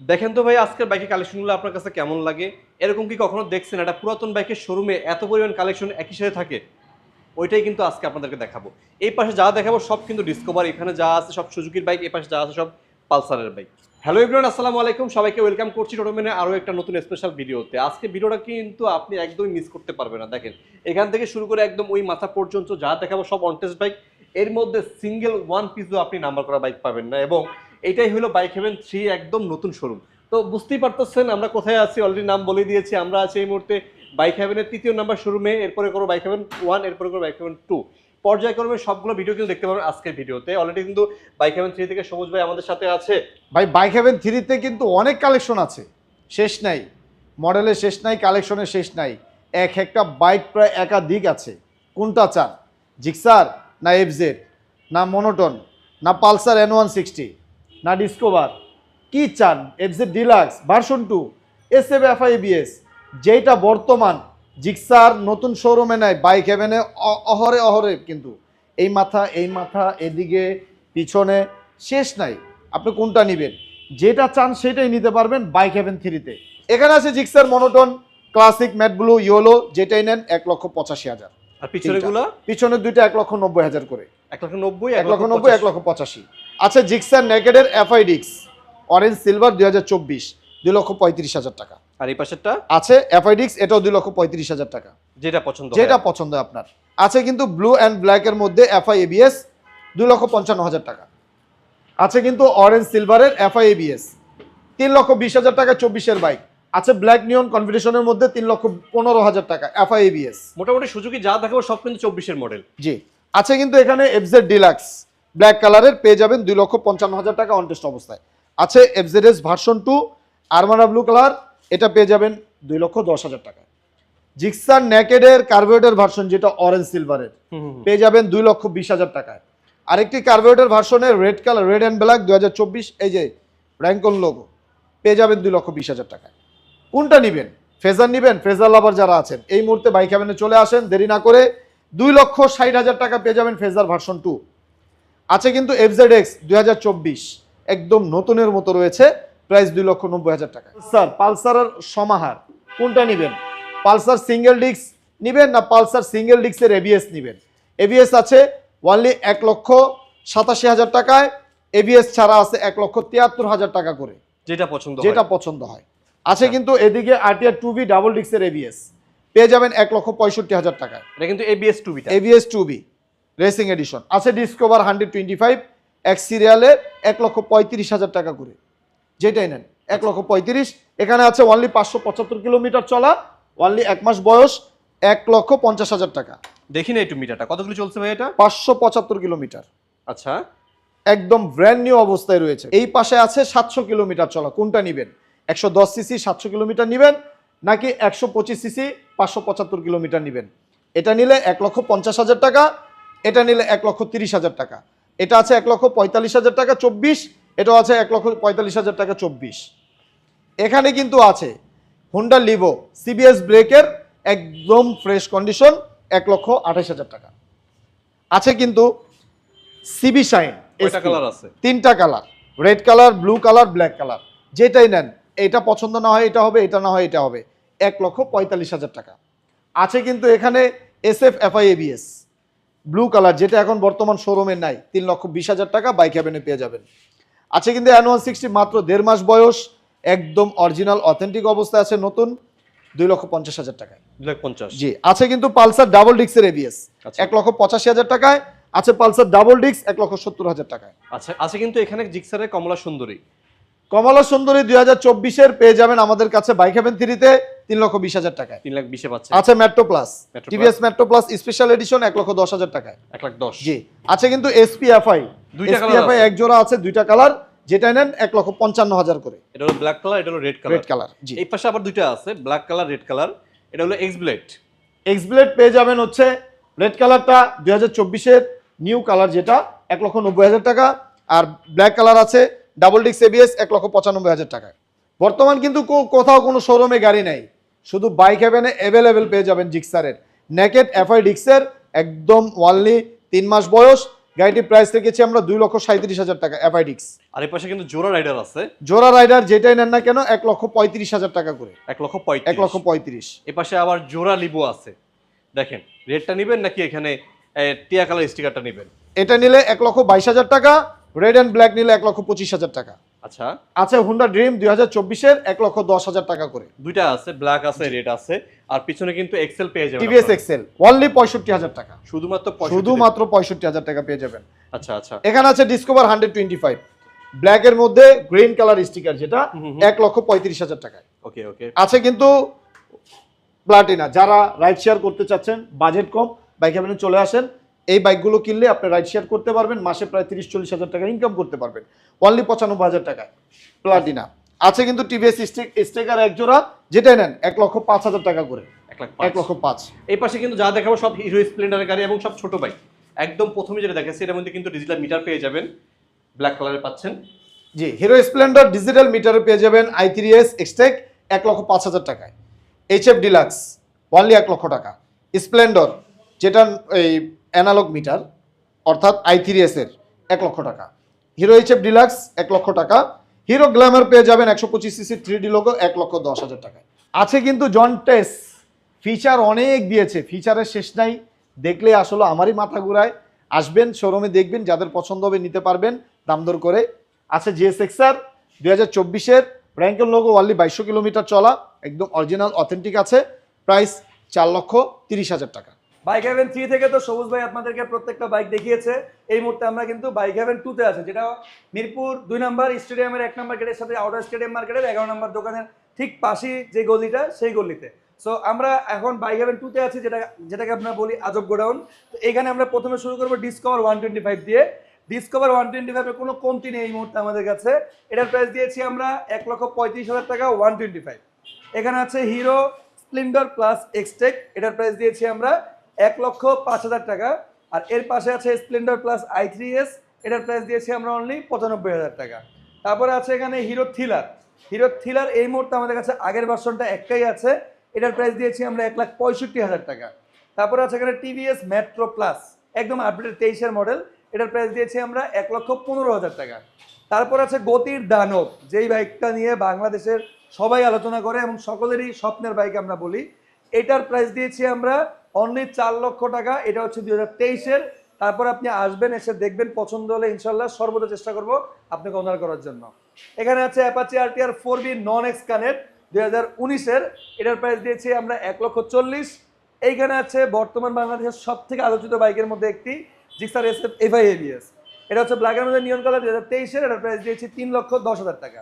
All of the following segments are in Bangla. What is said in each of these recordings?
দেখেন তো ভাই, আজকের বাইকের কালেকশনগুলো আপনার কাছে কেমন লাগে? এরকম কি কখনো দেখছেন? একটা পুরাতন বাইকের শোরুমে এত পরিমাণ কালেকশন একই সাথে থাকে? ওইটাই কিন্তু আজকে আপনাদেরকে দেখাবো। এই পাশে যা দেখাবো সব কিন্তু ডিসকভার এখানে যা আছে সব সুজুকির বাইক এই পাশে যা আছে সব পালসারের বাইক হ্যালো এভরিওয়ান আসসালামু আলাইকুম। সবাইকে ওয়েলকাম করছি টোটোমেনে আরও একটা নতুন স্পেশাল ভিডিওতে আজকে ভিডিওটা কিন্তু আপনি একদমই মিস করতে পারবেন না। দেখেন, এখান থেকে শুরু করে একদম ওই মাথা পর্যন্ত যা দেখাবো সব অনটেস্ট বাইক এর মধ্যে সিঙ্গেল ওয়ান পিসও আপনি নাম্বার করা বাইক পাবেন না এবং এটাই হলো বাইক হেভেন থ্রি একদম নতুন শোরুম তো বুঝতেই পারতেছেন, আমরা কোথায় আছি? অলরেডি নাম বলে দিয়েছি, আমরা আছি এই মুহূর্তে বাইক হেভেনের তৃতীয় নাম্বার শোরুমে এরপরে করো বাইক হেভেন ওয়ান এরপরে করো বাইক হেভেন টু পর্যায়ক্রমে সবগুলো ভিডিও কিন্তু দেখতে পাবেন আজকের ভিডিওতে অলরেডি কিন্তু বাইক হেভেন থ্রি থেকে সবুজ ভাই আমাদের সাথে আছে। ভাই বাইক হেভেন থ্রিতে কিন্তু অনেক কালেকশন আছে। শেষ নাই। মডেলের শেষ নাই কালেকশনের শেষ নাই। এক একটা বাইক প্রায় একাধিক আছে। কোনটা চান? জিক্সার না এফজেড না মনোটন না পালসার এন ওয়ান সিক্সটি না ডিসকোভার কি চান? FZ deluxe version two S F F BS যেটা বর্তমান জিক্সার নতুন শোরুমে নেয় বাইক হেভেনে অহরে অহরে কিন্তু। এই মাথা এই মাথা এদিকে পিছনে শেষ নাই। আপনি কোনটা নেবেন? যেটা চান সেটাই নিতে পারবেন বাইক হেভেন থ্রিতে এখানে আছে Gixxer monotone classic matte blue yellow যেটাই নেন এক লক্ষ পঁচাশি হাজার। আর পিছনে গুলো পিছনের দুইটা এক লক্ষ নব্বই হাজার করে। এক লক্ষ নব্বই এক লক্ষ নব্বই এক লক্ষ পঁচাশি। আছে জিক্সার নেকেডের এফআই ডিক্স অরেঞ্জ সিলভার দুই হাজার চব্বিশ দুই লক্ষ পঁয়ত্রিশ হাজার টাকা। আর এই পাশেরটা? আছে এফআই ডিক্স এটাও দুই লক্ষ পঁয়ত্রিশ হাজার টাকা। যেটা পছন্দ যেটা পছন্দ আপনার। আছে কিন্তু ব্লু অ্যান্ড ব্ল্যাকের মধ্যে এফআই এবিএস দুই লক্ষ পঞ্চান্ন হাজার টাকা। আছে কিন্তু অরেঞ্জ সিলভারের এফআই এবিএস তিন লক্ষ বিশ হাজার টাকা চব্বিশের বাইক আছে ব্ল্যাক নিয়ন কনফিডেশনের মধ্যে তিন লক্ষ পনেরো হাজার টাকা এফআই এবিএস মোটামুটি সুজুকি যা দেখাবো সব কিন্তু চব্বিশের মডেল জি। আছে কিন্তু এখানে এফজেড ডিলাক্স ব্ল্যাক কালারের পেয়ে যাবেন দুই লক্ষ পঞ্চান্ন হাজার টাকা অনটেস্ট অবস্থায়। আছে FZ S version two আরমানা blue colour এটা পেয়ে যাবেন দুই লক্ষ দশ হাজার টাকা। জিক্সার নেকেডের কার্বোয়েটের ভার্সন যেটা অরেঞ্জ সিলভারের পেয়ে যাবেন দুই লক্ষ বিশ হাজার টাকায়। আরেকটি কার্বোরেটর ভার্সনের red colour red and black দু হাজার চব্বিশ এই যে র্যাঙ্কন লোগো পেয়ে যাবেন দুই লক্ষ বিশ হাজার টাকায়। কোনটা নেবেন? ফেজার নেবেন? ফেজার লাভার যারা আছেন এই মুহূর্তে বাইক হ্যাভেনে চলে আসেন দেরি না করে দুই লক্ষ ষাট হাজার টাকা পেয়ে যাবেন ফেজার ভার্সন টু আছে কিন্তু এফজেড এক্স দুই হাজার চব্বিশ। একদম নতুনের মতো রয়েছে প্রাইস দুই লক্ষ নব্বই হাজার টাকা। স্যার পালসারের সমাহার কোনটা নেবেন? পালসার সিঙ্গেল ডিস্ক নেবেন না পালসার সিঙ্গেল ডিস্কের এবিএস নেবেন? এবিএস আছে ওয়ানলি এক লক্ষ সাতাশি হাজার টাকায় এবিএস ছাড়া আছে এক লক্ষ তিয়াত্তর হাজার টাকা করে। যেটা পছন্দ যেটা পছন্দ হয়। আছে কিন্তু এদিকে আরটিআর টু বি ডাবল ডিস্কের এবিএস পেয়ে যাবেন এক লক্ষ পঁয়ষট্টি হাজার টাকায়। এটা কিন্তু ABS two. Beta ABS two B racing edition আছে ডিসকভার হান্ড্রেড টোয়েন্টি ফাইভ এক সিরিয়ালে এক লক্ষ পঁয়ত্রিশ হাজার টাকা করে। যেটাই নেন এক লক্ষ পঁয়ত্রিশ। এখানে আছে অনলি পাঁচশো পঁচাত্তর কিলোমিটার চলা অনলি এক মাস বয়স এক লক্ষ পঞ্চাশ হাজার টাকা। দেখি না একটু মিটারটা কতগুলো চলছে ভাই এটা? পাঁচশো পঁচাত্তর কিলোমিটার আচ্ছা। একদম ব্র্যান্ড নিউ অবস্থায় রয়েছে। এই পাশে আছে সাতশো কিলোমিটার চলা। কোনটা নেবেন? একশো দশ সিসি সাতশো কিলোমিটার নেবেন নাকি একশো পঁচিশ সিসি পাঁচশো পঁচাত্তর কিলোমিটার নেবেন? এটা নিলে এক লক্ষ পঞ্চাশ হাজার টাকা এটা নিলে এক লক্ষ তিরিশ হাজার টাকা। এটা আছে এক লক্ষ পঁয়তাল্লিশ হাজার টাকা চব্বিশ এটাও আছে এক লক্ষ পঁয়তাল্লিশ হাজার টাকা চব্বিশ। এখানে কিন্তু আছে হুন্ডা লিভো সিবিএস ব্রেকের একদম ফ্রেশ কন্ডিশন এক লক্ষ আঠাশ হাজার টাকা। আছে কিন্তু সিবি শাইন কালার আছে? তিনটা colour red colour blue colour black colour. যেটাই নেন এটা পছন্দ না হয় এটা হবে এটা না হয় এটা হবে। এক লক্ষ পঁয়তাল্লিশ হাজার টাকা। আছে কিন্তু এখানে S F FI ABS blue colour যেটা এখন বর্তমান শোরুমে নাই। তিন লক্ষ বিশ হাজার টাকা বাইক হ্যাভেনে পেয়ে যাবেন। আছে কিন্তু অ্যান ওয়ান সিক্সটি মাত্র দেড় মাস বয়স একদম অরিজিনাল অথেন্টিক অবস্থায় আছে নতুন দুই লক্ষ পঞ্চাশ হাজার টাকায়। পঞ্চাশ। জি আছে কিন্তু পালসার ডাবল ডিক্সের এবিএস। এক লক্ষ পঁচাশি হাজার টাকায় আছে পালসার ডাবল ডিক্স এক লক্ষ সত্তর হাজার টাকায়। আচ্ছা আছে কিন্তু এখানে জিক্সারের কমলা সুন্দরী। কমলা সুন্দরী দুই হাজার চব্বিশের পেয়ে যাবেন আমাদের কাছে বাইক হ্যাভেন থ্রিতে তিন লক্ষ বিশ হাজার টাকায়। তিন লাখ বিশে পাচ্ছে। আছে Metro Plus TVS Metro Plus special edition এক লক্ষ দশ হাজার টাকায়। এক লাখ দশ। জি। আছে কিন্তু এসপিএফআই এসপিএফআই। এক জোড়া আছে দুইটা কালার যেটা নেন এক লক্ষ পঞ্চান্ন হাজার করে। এটা হলো ব্ল্যাক কালার এটা হলো রেড কালার রেড কালার জি। এই পাশে আবার দুইটা আছে ব্ল্যাক কালার রেড কালার এটা হলো এক্স ব্লেড এক্স ব্লেড পেয়ে যাবেন হচ্ছে রেড কালারটা দুই হাজার চব্বিশের নিউ কালার যেটা এক লক্ষ নব্বই হাজার টাকা। আর ব্ল্যাক কালার আছে ডাবল ডিক্স এবিএস এক লক্ষ পঁচানব্বই হাজার টাকায়। বর্তমান কিন্তু কোথাও কোনো শোরুমে গাড়ি নাই। শুধু বাইক হ্যাভেনে অ্যাভেলেবেল পেয়ে যাবেন জিক্সারের নেকেট এফআই ডিক্সের একদম ওয়ানলি তিন মাস বয়স। গাড়িটির প্রাইস রেখেছি আমরা দুই লক্ষ সাঁত্রিশ হাজার টাকা অ্যাপাইডিক্স আর এই পাশে কিন্তু জোড়া রাইডার আছে। জোড়া রাইডার যেটাই নেন না কেন এক লক্ষ পঁয়ত্রিশ হাজার টাকা করে। এক লক্ষ এক লক্ষ পঁয়ত্রিশ। এ পাশে আবার জোড়া লিবো আছে। দেখেন রেডটা নেবেন নাকি এখানে টিয়া কালার স্টিকারটা নেবেন? এটা নিলে এক লক্ষ বাইশ হাজার টাকা। রেড অ্যান্ড ব্ল্যাক নিলে এক লক্ষ পঁচিশ হাজার টাকা। আচ্ছা। আচ্ছা হুন্ডা ড্রিম দুই হাজার চব্বিশের এক লক্ষ দশ হাজার টাকা করে। দুইটা আছে ব্ল্যাক আছে রেড আছে আর পিছনে কিন্তু এক্সেল পেয়ে যাবেন টিভিএস এক্সেল অনলি পঁয়ষট্টি হাজার টাকা। শুধুমাত্র শুধুমাত্র পঁয়ষট্টি হাজার টাকা পেয়ে যাবেন। আচ্ছা আচ্ছা। এখানে আছে Discover hundred twenty five black এর মধ্যে গ্রিন কালার স্টিকার যেটা। এক লক্ষ পঁয়ত্রিশ হাজার টাকায়। ওকে ওকে। আছে কিন্তু প্লাটিনা যারা রাইড শেয়ার করতে চাচ্ছেন বাজেট কম বাইক চলে আসেন এই বাইকগুলো কিনলে আপনি রাইড শেয়ার করতে পারবেন মাসে প্রায় তিরিশ চল্লিশ হাজার টাকা ইনকাম করতে পারবেন। অনলি পঁচানব্বই হাজার টাকায়। প্লাটিনা আছে কিন্তু টিভিএস স্টেকার এক জোড়া যেটাই নেন এক লক্ষ পাঁচ হাজার টাকা করে। এক লক্ষ পাঁচ। এই পাশে কিন্তু যা দেখাবো সব হিরো স্প্লেন্ডারের গাড়ি এবং সব ছোট বাইক। একদম প্রথমে যেটা দেখাচ্ছি এটার মধ্যে কিন্তু ডিজিটাল মিটার পেয়ে যাবেন। ব্ল্যাক কালারে পাচ্ছেন। জি হিরো স্প্লেন্ডার ডিজিটাল মিটারে পেয়ে যাবেন আই থ্রি এস এক্সটেক এক লক্ষ পাঁচ হাজার টাকায়। এইচ এফ ডিলাক্স অনলি এক লক্ষ টাকা। স্প্লেন্ডর যেটা এই অ্যানালগ মিটার অর্থাৎ আই থ্রি এস এর এক লক্ষ টাকা। হিরো এইচ এফ ডিলাক্স এক লক্ষ টাকা। হিরো গ্ল্যামার পেয়ে যাবেন একশো পঁচিশ সিসি থ্রি ডি লোগো এক লক্ষ দশ হাজার টাকায়। আছে কিন্তু জন টেস ফিচার অনেক দিয়েছে ফিচারের শেষ নাই। দেখলে আসলে আমারই মাথা ঘুরায়। আসবেন শোরুমে দেখবেন, যাদের পছন্দ হবে নিতে পারবেন, দাম দর করে। আছে জিএসএক্স আর দুই হাজার চব্বিশের র্যাঙ্কেল লোগো অনলি বাইশশো কিলোমিটার চলা, একদম অরিজিনাল অথেন্টিক আছে। প্রাইস চার লক্ষ তিরিশ হাজার টাকা। বাইক হ্যাভেন থ্রি থেকে তো সবুজ ভাই আপনাদেরকে প্রত্যেকটা বাইক দেখিয়েছে। এই মুহূর্তে আমরা কিন্তু বাইক হ্যাভেন টুতে আছে, যেটা মিরপুর দুই নম্বর স্টেডিয়ামের এক নম্বর গেটের সাথে আউটার স্টেডিয়াম মার্কেটের এগারো নম্বর দোকানের ঠিক পাশেই যে গলিটা, সেই গলিতে। সো আমরা এখন বাইক হ্যাভেন টুতে আছি, যেটা, যেটাকে আমরা বলি আজব গোডাউন। তো এখানে আমরা প্রথমে শুরু করব ডিসকভার ওয়ান টোয়েন্টি ফাইভ দিয়ে। ডিসকভার ওয়ান টোয়েন্টি ফাইভের কোনো কমতি নেই এই মুহূর্তে আমাদের কাছে। এটার প্রাইস দিয়েছি আমরা এক লক্ষ পঁয়ত্রিশ হাজার টাকা ওয়ান টোয়েন্টি ফাইভ এখানে আছে হিরো স্প্লেন্ডার প্লাস এক্সটেক এটার প্রাইস দিয়েছি আমরা এক লক্ষ পাঁচ হাজার টাকা। আর এর পাশে আছে Splendor plus I three S এটার প্রাইস দিয়েছি আমরা অনলি পঁচানব্বই হাজার টাকা। তারপরে আছে এখানে হিরো থ্রিলার হিরো থ্রিলার এই মুহূর্তে আমাদের কাছে আগের ভার্সনটা একটাই আছে। এটার প্রাইস দিয়েছি আমরা এক লাখ পঁয়ষট্টি হাজার টাকা। তারপরে আছে এখানে টিভিএস মেট্রো প্লাস একদম আপডেটেড তেইশের মডেল এটার প্রাইস দিয়েছি আমরা এক লক্ষ পনেরো হাজার টাকা। তারপর আছে গতির দানব, যেই বাইকটা নিয়ে বাংলাদেশের সবাই আলোচনা করে এবং সকলেরই স্বপ্নের বাইক আমরা বলি। এটার প্রাইস দিয়েছি আমরা অনলি চার লক্ষ টাকা, এটা হচ্ছে দুই হাজার তেইশের। তারপর আপনি আসবেন, এসে দেখবেন, পছন্দ হলে ইনশাল্লাহ সর্বদা চেষ্টা করব আপনাকে অনার করার জন্য। এখানে আছে Apache R RTR four B non X connect দুই হাজার উনিশের। এটার প্রাইস দিয়েছি আমরা এক লক্ষ চল্লিশ। এইখানে আছে বর্তমান বাংলাদেশের সব থেকে আলোচিত বাইকের মধ্যে একটি জিক্সার এস এফ এফআই এটা হচ্ছে ব্ল্যাকের মধ্যে নিয়ন কালার, দুই হাজার তেইশের। এটার প্রাইস দিয়েছি তিন লক্ষ দশ হাজার টাকা।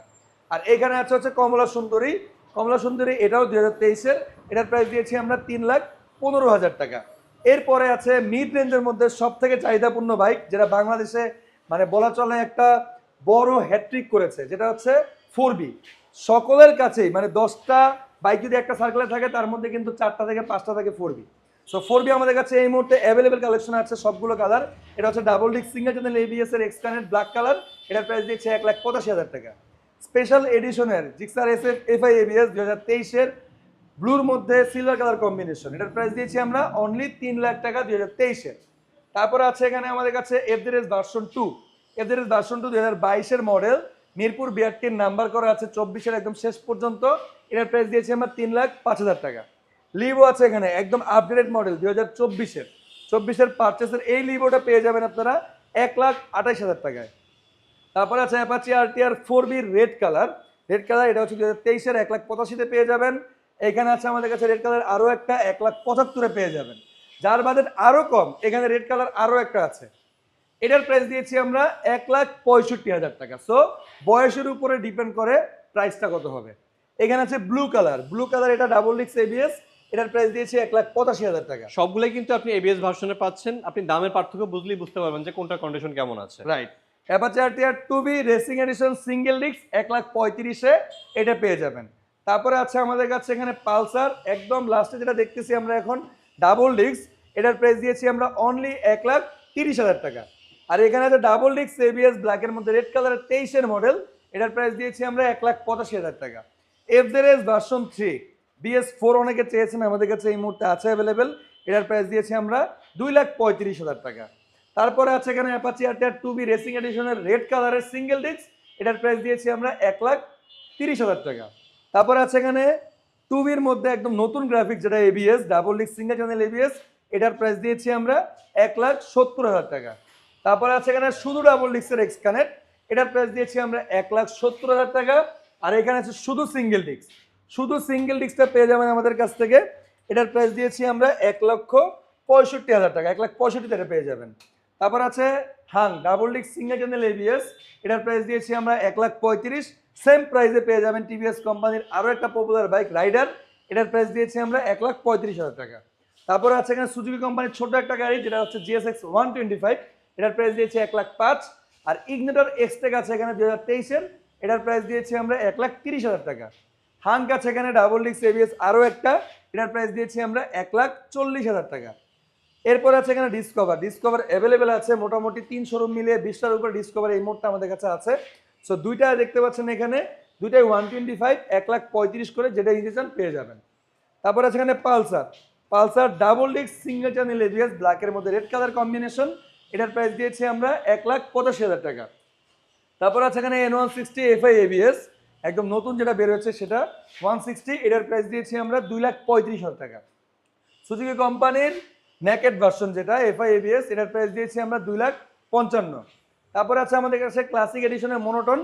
আর এখানে আছে হচ্ছে কমলা সুন্দরী। কমলা সুন্দরী, এটাও দুই হাজার তেইশের। এটার প্রাইস দিয়েছি আমরা তিন লাখ পনেরো হাজার টাকা। এরপরে আছে মিড রেঞ্জের মধ্যে সব থেকে চাহিদাপূর্ণ বাইক যেটা বাংলাদেশে মানে বলা চলে একটা বড় হ্যাট্রিক করেছে, যেটা হচ্ছে ফোর বি সকলের কাছেই মানে দশটা বাইক যদি একটা সার্কেলে থাকে, তার মধ্যে কিন্তু চারটা থেকে পাঁচটা থাকে four B so four B আমাদের কাছে এই মুহূর্তে অ্যাভেলেবেল কালেকশন আছে সবগুলো কালার এটা হচ্ছে double disc single channel ABS এর এক্সকানেট ব্ল্যাক কালার এটার প্রাইস দিচ্ছে এক লাখ পঁচাশি হাজার টাকা। Special এডিশনের Gixxer S F FI ABS দু হাজার তেইশের ব্লুর মধ্যে সিলভার কালার কম্বিনেশন। এটার প্রাইস দিয়েছি আমরা অনলি তিন লাখ টাকা দুই হাজার তেইশের তারপরে আছে এখানে আমাদের কাছে FZS version two FZS version two দুই হাজার বাইশের মডেল মিরপুর বিআরটির নাম্বার করা আছে চব্বিশের একদম শেষ পর্যন্ত। এটার প্রাইস দিয়েছি আমরা তিন লাখ পাঁচ হাজার টাকা। লিভো আছে এখানে, একদম আপডেটেড মডেল দুই হাজার চব্বিশের। চব্বিশের পারচেসের এই লিভোটা পেয়ে যাবেন আপনারা এক লাখ আঠাইশ হাজার টাকায়। তারপরে আছে Apache R T R four B red colour red colour এটা হচ্ছে দু হাজার তেইশের, এক লাখ পঁচাশিতে পেয়ে যাবেন। এখানে আছে আমাদের কাছে রেড কালার আরও একটা এক লাখ পঁচাত্তরে পেয়ে যাবেন। যার বাজেট আরও কম এখানে রেড কালার আরও একটা আছে। এটার প্রাইস দিয়েছি আমরা এক লাখ পঁয়ষট্টি হাজার টাকা। সো বয়সের উপরে ডিপেন্ড করে প্রাইসটা কত হবে। এখানে আছে ব্লু কালার ব্লু কালার এটা ডাবল ডিক্স এবিএস এটার প্রাইস দিয়েছি এক লাখ পঁচাশি হাজার টাকা। সবগুলোই কিন্তু আপনি এবিএস ভার্সনে পাচ্ছেন। আপনি দামের পার্থক্য বুঝলেই বুঝতে পারবেন যে কোনটা কন্ডিশন কেমন আছে। Right Apache RTR two B racing edition single disc এক লাখ পঁয়ত্রিশে এটা পেয়ে যাবেন। তারপরে আছে আমাদের কাছে এখানে পালসার। একদম লাস্টে যেটা দেখতেছি আমরা এখন ডাবল ডিস্ক এটার প্রাইস দিয়েছি আমরা অনলি এক লাখ তিরিশ হাজার টাকা। আর এখানে আছে ডাবল ডিস্ক এবিএস ব্ল্যাকের মধ্যে রেড কালারের তেইশের মডেল এটার প্রাইস দিয়েছি আমরা এক লাখ পঁচাশি হাজার টাকা। FZS version three BS four অনেকে চেয়েছেন, আমাদের কাছে এই মুহূর্তে আছে অ্যাভেলেবেল এটার প্রাইস দিয়েছি আমরা দুই লাখ পঁয়ত্রিশ হাজার টাকা। তারপরে আছে এখানে Apache RTR two V racing এডিশনের red কালারের সিঙ্গেল ডিস্ক এটার প্রাইস দিয়েছি আমরা এক লাখ তিরিশ হাজার টাকা। তারপরে আছে এখানে টু বির মধ্যে একদম নতুন গ্রাফিক্স যেটা ABS double disc single channel ABS এটার প্রাইস দিয়েছি আমরা এক লাখ সত্তর হাজার টাকা। তারপরে আছে এখানে শুধু ডাবল ডিস্কের এক্স কানেক্ট এটার প্রাইস দিয়েছি আমরা এক লাখ সত্তর হাজার টাকা, আর এখানে আছে শুধু সিঙ্গেল ডিস্ক শুধু সিঙ্গেল ডিস্কটা পেয়ে যাবেন আমাদের কাছ থেকে, এটার প্রাইস দিয়েছি আমরা এক লক্ষ পঁয়ষট্টি হাজার টাকা, এক লাখ পঁয়ষট্টি টাকা পেয়ে যাবেন। তারপর আছে Hunk double disc single channel ABS এটার প্রাইস দিয়েছি আমরা এক লাখ পঁয়ত্রিশ সেম প্রাইসে পেয়ে যাবেন টিভিএস কোম্পানির আরও একটা পপুলার বাইক রাইডার এটার প্রাইস দিয়েছি আমরা এক লাখ পঁয়ত্রিশ হাজার টাকা। তারপরে আছে এখানে সুজুকি কোম্পানির ছোট একটা গাড়ি, যেটা হচ্ছে জিএসএক্স ওয়ান টোয়েন্টি ফাইভ এটার প্রাইস দিয়েছি এক লাখ পাঁচ। আর ইগনেটর এক্সটেক আছে এখানে দু হাজার তেইশের। এটার প্রাইস দিয়েছি আমরা এক লাখ তিরিশ হাজার টাকা। হাঙ্ক আছে এখানে ডাবল ডিস্ক এবিএস আরও একটা। এটার প্রাইস দিয়েছি আমরা এক লাখ চল্লিশ হাজার টাকা। এরপর আছে এখানে ডিসকভার ডিসকভার অ্যাভেলেবেল আছে মোটামুটি তিন শোরুম মিলিয়ে বিশটার উপরে ডিসকভার এই মুহূর্তে আমাদের কাছে আছে। সো দুইটা দেখতে পাচ্ছেন এখানে, দুইটাই ওয়ান টোয়েন্টি ফাইভ এক লাখ পঁয়ত্রিশ করে যেটা নিতে চান পেয়ে যাবেন। তারপর আছে এখানে Pulsar. Pulsar double disc single channel ABS ব্ল্যাকের মধ্যে রেড কালার কম্বিনেশন এটার প্রাইস দিয়েছি আমরা এক লাখ পঁচাশি হাজার টাকা। তারপর আছে এখানে N one sixty FI ABS একদম নতুন যেটা বের সেটা ওয়ান সিক্সটি এটার প্রাইস দিয়েছি আমরা দুই লাখ পঁয়ত্রিশ হাজার টাকা। সুজুকি কোম্পানির নেকেট ভার্সন যেটা এফআই এবিএস এটার প্রাইস দিয়েছি আমরা দুই লাখ পঞ্চান্ন। তারপর আছে আমাদের কাছে ক্লাসিক এডিশনের মনোটন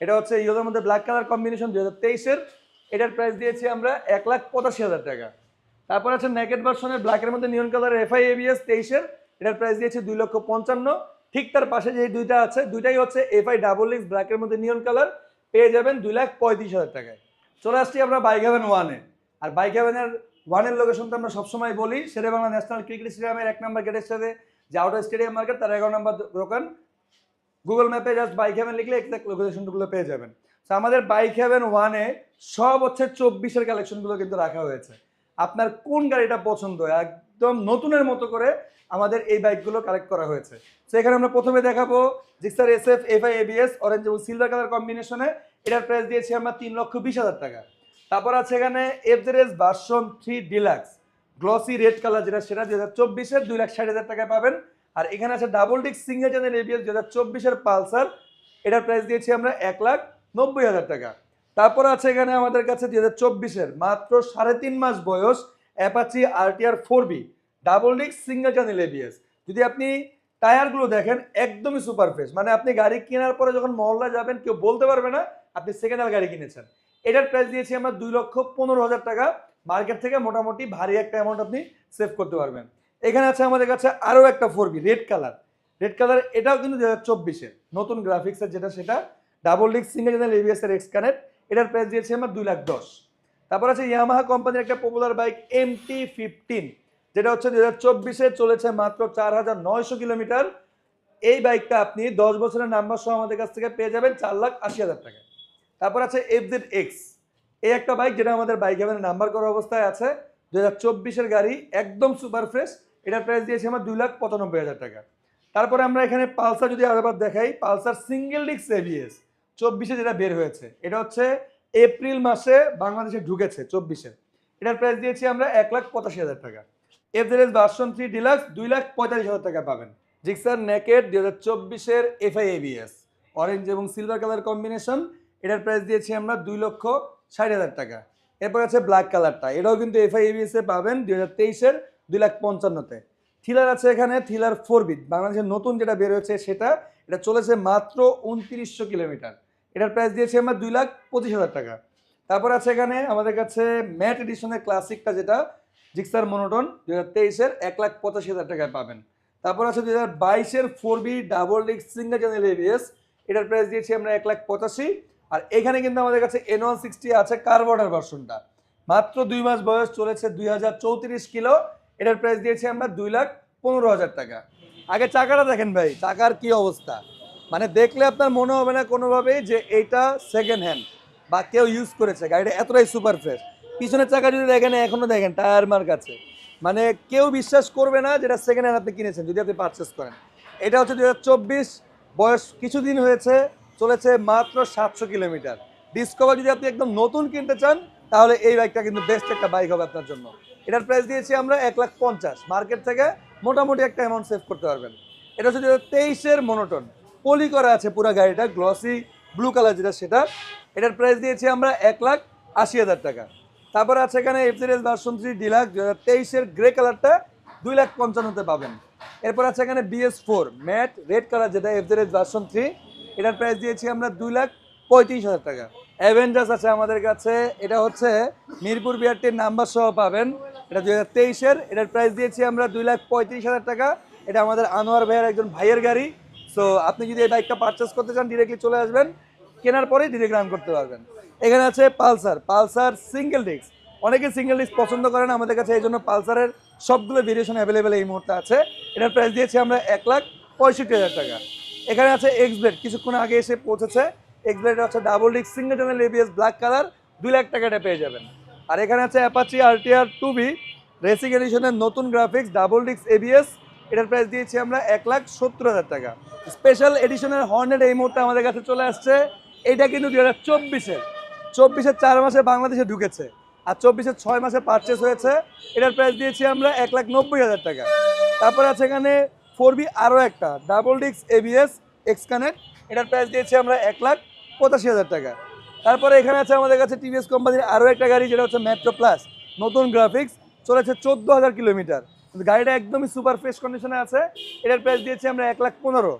এটা হচ্ছে ইয়োদের মধ্যে ব্ল্যাক কালার কম্বিনেশন দু হাজার তেইশের, এটার প্রাইস দিয়েছি আমরা এক লাখ পঁচাশি হাজার টাকা। তারপর আছে নেকেট ভার্সনের ব্ল্যাকের মধ্যে নিয়ন কালার এফআই এবিএস তেইশের, এটার প্রাইস দিয়েছি দুই লক্ষ পঞ্চান্ন। ঠিক তার পাশে যে দুইটা আছে, দুইটাই হচ্ছে এফআই ডাবল এক্স ব্ল্যাকের মধ্যে নিয়ন কালার পেয়ে যাবেন দুই লাখ পঁয়ত্রিশ হাজার টাকায়। চলে আসছি আমরা বাইক হ্যাভেন ওয়ানে আর বাইক হ্যাভেনের ওয়ানের লোকেশন তো আমরা সবসময় বলি শেরে বাংলা ন্যাশনাল ক্রিকেট স্টেডিয়ামের এক নম্বর গেটের সাথে, যে আউটার স্টেডিয়াম মার্কেট তার এগারো নম্বর দোকান। গুগল ম্যাপে জাস্ট বাইক হ্যাভেন লিখলে এক্সাক্ট লোকেশনগুলো পেয়ে যাবেন। তো আমাদের বাইক হ্যাভেন ওয়ানে সব হচ্ছে চব্বিশের কালেকশনগুলো কিন্তু রাখা হয়েছে। আপনার কোন গাড়িটা পছন্দ? একদম নতুনের মতো করে আমাদের এই বাইকগুলো কালেক্ট করা হয়েছে। তো এখানে আমরা প্রথমে দেখাবো Gixxer S F F I ABS orange এবং সিলভার কালার কম্বিনেশনে এটার প্রাইস দিয়েছি আমরা তিন লক্ষ বিশ হাজার টাকা। তারপর আছে এখানে FZS version three deluxe glossy red colour যেটা, সেটা দু হাজার চব্বিশের দুই লাখ ষাট হাজার টাকায় পাবেন। আর এখানে আছে double disc single channel ABS দু হাজার চব্বিশের পালসার। এটার প্রাইস দিয়েছি আমরা এক লাখ নব্বই হাজার টাকা। তারপর আছে এখানে আমাদের কাছে দু হাজার চব্বিশের মাত্র সাড়ে তিন মাস বয়স Apache RTR four V double disc single channel ABS যদি আপনি টায়ারগুলো দেখেন, একদমই সুপার ফ্রেশ মানে আপনি গাড়ি কেনার পরে যখন মহল্লা যাবেন, কেউ বলতে পারবে না, আপনি সেকেন্ড হ্যান্ড গাড়ি কিনেছেন। এটার প্রাইস দিয়েছি আমরা দুই লক্ষ পনেরো হাজার টাকা। মার্কেট থেকে মোটামুটি ভারী একটা অ্যামাউন্ট আপনি সেভ করতে পারবেন। এখানে আছে আমাদের কাছে আরও একটা four B red colour red colour এটাও কিন্তু দু হাজার চব্বিশের। নতুন গ্রাফিক্সের যেটা, সেটা double disc single channel X connect এটার প্রাইস দিয়েছে আমার দুই লাখ দশ। তারপর আছে ইয়ামাহা কোম্পানির একটা popular bike M T fifteen যেটা হচ্ছে দু হাজার চব্বিশে চলেছে মাত্র চার হাজার নয়শো কিলোমিটার। এই বাইকটা আপনি দশ বছরের নাম্বার সহ আমাদের কাছ থেকে পেয়ে যাবেন চার লাখ আশি হাজার টাকা। তারপর আছে এফ জেড এক্স এই একটা বাইক যেটা আমাদের বাইক হ্যাভেন নাম্বার করা অবস্থায় আছে দু হাজার চব্বিশের গাড়ি, একদম সুপার ফ্রেশ এটার প্রাইস দিয়েছি আমরা দুই লাখ পঁচানব্বই হাজার টাকা। তারপরে আমরা এখানে পালসার যদি আরেকবার দেখাই, পালসার সিঙ্গেল ডিক্স এবিএস চব্বিশে যেটা বের হয়েছে, এটা হচ্ছে এপ্রিল মাসে বাংলাদেশে ঢুকেছে চব্বিশে। এটার প্রাইস দিয়েছি আমরা এক লাখ পঁচাশি হাজার টাকা। এফজেড ভার্সন থ্রি ডিলাক্স দুই লাখ পঁয়তাল্লিশ হাজার টাকা পাবেন। জিক্সার নেকেট দুই হাজার চব্বিশের এফআই এবিএস অরেঞ্জ এবং সিলভার কালার কম্বিনেশন এটার প্রাইস দিয়েছি আমরা দুই লক্ষ ষাট হাজার টাকা। এরপর আছে ব্ল্যাক কালারটা এটাও কিন্তু এফআই এবিএস পাবেন দুই হাজার তেইশের দুই লাখ পঞ্চান্নতে। থিলার আছে এখানে থিলার ফোর বিট। বাংলাদেশের নতুন যেটা বের হয়েছে সেটা, এটা চলেছে মাত্র উনত্রিশশো কিলোমিটার। এটার প্রাইস দিয়েছি আমরা দুই লাখ পঁচিশ হাজার টাকা। তারপর আছে এখানে আমাদের কাছে ম্যাট এডিশনের ক্লাসিকটা যেটা, জিক্সার মনোটন দু হাজার তেইশের এক লাখ পঁচাশি হাজার টাকায় পাবেন। তারপর আছে দু হাজার বাইশের four V double disc single channel ABS এটার প্রাইস দিয়েছি আমরা এক লাখ পঁচাশি। আর এখানে কিন্তু আমাদের কাছে এন ওয়ান সিক্সটি আছে কার্বনের ভার্সনটা মাত্র দুই মাস বয়স চলেছে দুই হাজার চৌত্রিশ কিলো। এটার প্রাইস দিয়েছি আমরা দুই লাখ পনেরো হাজার টাকা। আগে চাকাটা দেখেন ভাই, চাকার কি অবস্থা? মানে দেখলে আপনার মনে হবে না কোনোভাবেই যে এইটা সেকেন্ড হ্যান্ড বা কেউ ইউজ করেছে। গাড়িটা এতটাই সুপার ফ্রেশ পিছনের চাকা যদি দেখেন এখনও দেখেন টায়ার মার কাছে মানে কেউ বিশ্বাস করবে না যেটা সেকেন্ড হ্যান্ড আপনি কিনেছেন, যদি আপনি পারচেস করেন। এটা হচ্ছে দু বয়স কিছুদিন হয়েছে, চলেছে মাত্র সাতশো কিলোমিটার। ডিসকভার যদি আপনি একদম নতুন কিনতে চান, তাহলে এই বাইকটা কিন্তু বেস্ট একটা বাইক হবে আপনার জন্য। এটার প্রাইস দিয়েছি আমরা এক লাখ পঞ্চাশ। মার্কেট থেকে মোটামুটি একটা অ্যামাউন্ট সেভ করতে পারবেন। এটা হচ্ছে তেইশের মনোটন পলি করা আছে পুরো গাড়িটা গ্লসি ব্লু কালার যেটা সেটা। এটার প্রাইস দিয়েছি আমরা এক লাখ আশি হাজার টাকা। তারপর আছে এখানে এফজেডএস ভার্সন থ্রি ডিলাক্স দু হাজার তেইশের গ্রে কালারটা দুই লাখ পঞ্চান্নতে পাবেন। এরপর আছে এখানে BS four matte red colour যেটা এফজেডএস ভার্সন থ্রি এটার প্রাইস দিয়েছি আমরা দুই লাখ পঁয়ত্রিশ হাজার টাকা। অ্যাভেঞ্জার্স আছে আমাদের কাছে। এটা হচ্ছে মিরপুর বিআরটির নাম্বার সহ পাবেন। এটা দুই হাজার তেইশের, এটার প্রাইস দিয়েছি আমরা দুই লাখ পঁয়ত্রিশ হাজার টাকা। এটা আমাদের আনোয়ার ভাইয়ের একজন ভাইয়ের গাড়ি। সো আপনি যদি এই বাইকটা পারচেস করতে চান ডিরেক্টলি চলে আসবেন। কেনার পরেই ডিরেক্ট রান করতে পারবেন। এখানে আছে পালসার। পালসার সিঙ্গেল ডিস্ক অনেকে সিঙ্গেল ডিস্ক পছন্দ করেন, আমাদের কাছে এই জন্য পালসারের সবগুলো ভেরিয়েশন অ্যাভেলেবেল এই মুহূর্তে আছে। এটার প্রাইস দিয়েছি আমরা এক লাখ পঁয়ষট্টি হাজার টাকা। এখানে আছে এক্স ব্লেড কিছুক্ষণ আগে এসে পৌঁছেছে। এক্স ব্লেড হচ্ছে double disc single channel ABS black colour দুই লাখ টাকা এটা পেয়ে যাবেন। আর এখানে আছে Apache RTR two V racing এডিশনের নতুন গ্রাফিক্স ডাবল ডিক্স এবিএস এটার প্রাইস দিয়েছি আমরা এক লাখ সত্তর হাজার টাকা। স্পেশাল এডিশনের হর্নেট এই মুহূর্তে আমাদের কাছে চলে আসছে। এটা কিন্তু দুই হাজার চব্বিশের চব্বিশের চার মাসে বাংলাদেশে ঢুকেছে আর চব্বিশের ছয় মাসে পারচেস হয়েছে। এটার প্রাইস দিয়েছি আমরা এক লাখ নব্বই হাজার টাকা। তারপর আছে এখানে ফোর বি আরও একটা double disc ABS X connect এটার প্রাইস দিয়েছি আমরা এক লাখ পঁচাশি হাজার টাকা। তারপরে এখানে আছে আমাদের কাছে টিভিএস কোম্পানির আরও একটা গাড়ি, যেটা হচ্ছে মেট্রো প্লাস নতুন গ্রাফিক্স চলেছে চোদ্দ হাজার কিলোমিটার। গাড়িটা একদমই সুপার ফ্রেশ কন্ডিশনে আছে। এটার প্রাইস দিয়েছি আমরা এক লাখ পনেরো।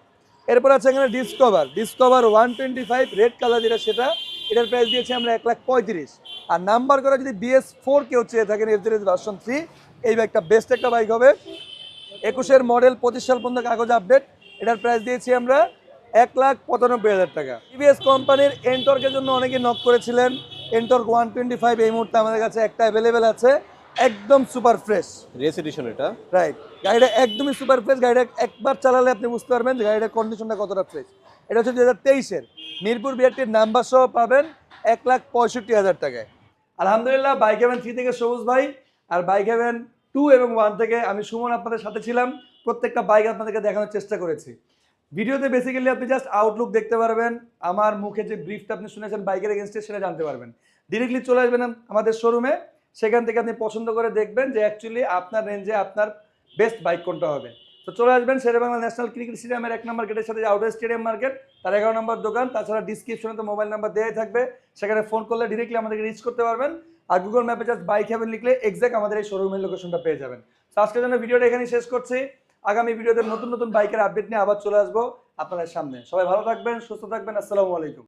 এরপর আছে এখানে Discover Discover one twenty five red colour যেটা সেটা, এটার প্রাইস দিয়েছি আমরা এক লাখ পঁয়ত্রিশ। আর নাম্বার করে যদি বিএস ফোর কেউ চেয়ে থাকেন এফ জিরো ভার্সন থ্রি এই বাইকটা বেস্ট একটা বাইক হবে। একুশের মডেল পঁচিশ সাল পর্যন্ত কাগজ আপডেট এটার প্রাইস দিয়েছি আমরা এক লাখ পঁচানব্বই হাজার টাকা। টিভিএস কোম্পানির এনটর্কের জন্য অনেকে নক করেছিলেন। এনটর্ক ওয়ান টোয়েন্টি ফাইভ এই মুহূর্তে আমাদের কাছে একটা অ্যাভেলেবেল আছে একদম সুপার ফ্রেশ রেস এডিশন এটা? রাইট গাড়িটা একদমই সুপার ফ্রেশ গাড়িটা একবার চালালে আপনি বুঝতে পারবেন যে গাড়িটার কন্ডিশনটা কতটা ফ্রেশ এটা হচ্ছে দু হাজার তেইশের। মিরপুর বিআরটির নাম্বার সহ পাবেন এক লাখ পঁয়ষট্টি হাজার টাকায়। আলহামদুলিল্লাহ বাইক হেভেন থ্রি থেকে সবুজ ভাই আর বাইক হেভেন টু এবং ওয়ান থেকে আমি সুমন আপনাদের সাথে ছিলাম। প্রত্যেকটা বাইক আপনাদেরকে দেখানোর চেষ্টা করেছি। ভিডিওতে বেসিক্যালি আপনি জাস্ট আউটলুক দেখতে পারবেন, আমার মুখে যে ব্রিফটা আপনি শুনেছেন বাইকের এগেনস্টে সেটা জানতে পারবেন। ডিরেক্টলি চলে আসবেন আমাদের শোরুমে সেখান থেকে আপনি পছন্দ করে দেখবেন যে অ্যাকচুয়ালি আপনার রেঞ্জে আপনার বেস্ট বাইক কোনটা হবে। তো চলে আসবেন শেরেবাংলা ন্যাশনাল ক্রিকেট স্টেডিয়ামের এক নম্বর গেটের সাথে আউটডোর স্টেডিয়াম মার্কেট তার এগারো নম্বর দোকান, তাছাড়া ডিসক্রিপশনে তো মোবাইল নাম্বার দেওয়াই থাকবে, সেখানে ফোন করলে ডিরেক্টলি আমাদেরকে রিচ করতে পারবেন, আর গুগল ম্যাপে জাস্ট বাইক হ্যাভেন লিখলে এক্সাক্ট আমাদের এই শোরুমের লোকেশনটা পেয়ে যাবেন। তো আজকের জন্য ভিডিওটা এখানেই শেষ করছি। আগামী ভিডিওতে নতুন নতুন বাইকের আপডেট নিয়ে আবার চলে আসব আপনাদের সামনে। সবাই ভালো থাকবেন, সুস্থ থাকবেন, আসসালামু আলাইকুম।